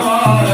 tomorrow.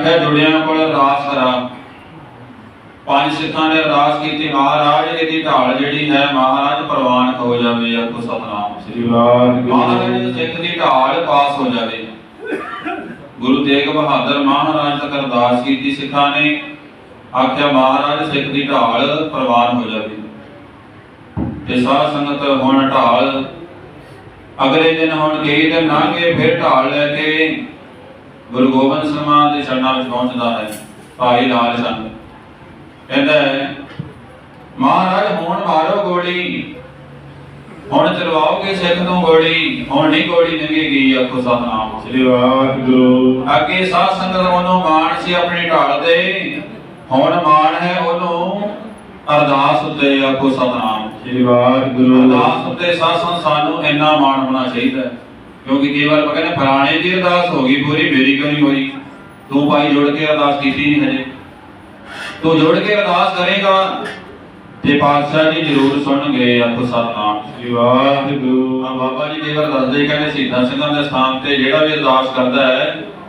ਆਖਿਆ ਜੁੜਿਆਂ ਕੋਲ ਅਰਦਾਸ ਕਰਾ। ਪੰਜ ਸਿੱਖਾਂ ਨੇ ਅਰਦਾਸ ਕੀਤੀ ਮਹਾਰਾਜ ਇਹਦੀ ਢਾਲ ਜਿਹੜੀ ਹੈ ਮਹਾਰਾਜ ਪ੍ਰਵਾਨ ਹੋ ਜਾਵੇ ਆਪੋ ਸਤਨਾਮ ਸ੍ਰੀ ਮਹਾਰਾਜ ਸਿੱਖ ਦੀ ਢਾਲ ਪਾਸ ਹੋ ਜਾਵੇ। ਗੁਰੂ ਤੇਗ ਬਹਾਦਰ ਮਹਾਰਾਜ ਤੱਕ ਅਰਦਾਸ ਕੀਤੀ ਸਿੱਖਾਂ ਨੇ ਆਖਿਆ ਮਹਾਰਾਜ ਸਿੱਖ ਦੀ ਢਾਲ ਪ੍ਰਵਾਨ ਹੋ ਜਾਵੇ। ਤੇ ਸਾਧ ਸੰਗਤ ਹੁਣ ਢਾਲ ਅਗਲੇ ਦਿਨ ਹੁਣ ਕਈ ਦਿਨ ਲੰਘੇ ਫਿਰ ਢਾਲ ਲੈ ਕੇ ਗੁਰੂ ਗੋਬਿੰਦ ਦੇ ਚਰਨਾਂ ਵਿੱਚ ਪਹੁੰਚਦਾ ਹੈ ਭਾਈ ਲਾਲ ਚੰਦ। ਕਹਿੰਦਾ ਹੈ ਮਹਾਰਾਜ ਹੁਣ ਮਾਰੋ ਗੋਲੀ। ਹੁਣ ਚਲਵਾਓਗੇ ਸਿੱਖ ਤੋਂ ਗੋਲੀ। ਹੁਣ ਨਹੀਂ ਗੋਲੀ ਲੰਘੇਗੀ ਆਖੋ ਸਤਨਾਮ। ਸ੍ਰੀ ਵਾਹਿਗੁਰੂ। ਅੱਗੇ ਸਾਧ ਸੰਗਤ ਉਹਨੂੰ ਮਾਣ ਸੀ ਆਪਣੀ ਢਾਲ ਤੇ। ਹੁਣ ਮਾਣ ਹੈ ਉਹਨੂੰ ਅਰਦਾਸ ਉੱਤੇ ਆਖੋ ਸਤਨਾਮ। ਸ੍ਰੀ ਵਾਹਿਗੁਰੂ। ਅਰਦਾਸ ਉੱਤੇ ਸਾਧ ਸੰਗਤ ਸਾਨੂੰ ਇੰਨਾ ਮਾਣ ਹੋਣਾ ਚਾਹੀਦਾ ਹੈ। ਕਿਉਂਕਿ ਕਈ ਵਾਰ ਆਪਾਂ ਕਹਿੰਦੇ ਫਲਾਣੇ ਦੀ ਅਰਦਾਸ ਹੋ ਗਈ ਪੂਰੀ ਮੇਰੀ ਕਿਉਂ ਨਹੀਂ ਹੋਈ। ਤੂੰ ਭਾਈ ਜੁੜ ਕੇ ਅਰਦਾਸ ਕੀਤੀ ਨਹੀਂ ਹਜੇ। ਤੂੰ ਜੁੜ ਕੇ ਅਰਦਾਸ ਕਰੇਗਾ ਤੇ ਪਾਤਸ਼ਾਹ ਜੀ ਜ਼ਰੂਰ ਸੁਣਨਗੇ ਆਖੋ ਸਤਨਾਮ। ਸ੍ਰੀ ਵਾਹਿਗੁਰੂ। ਆ ਬਾਬਾ ਜੀ ਕਈ ਵਾਰ ਦੱਸਦੇ ਕਹਿੰਦੇ ਸ਼ਹੀਦਾਂ ਸਿੰਘਾਂ ਦੇ ਸਥਾਨ ਤੇ ਜਿਹੜਾ ਵੀ ਅਰਦਾਸ ਕਰਦਾ ਹੈ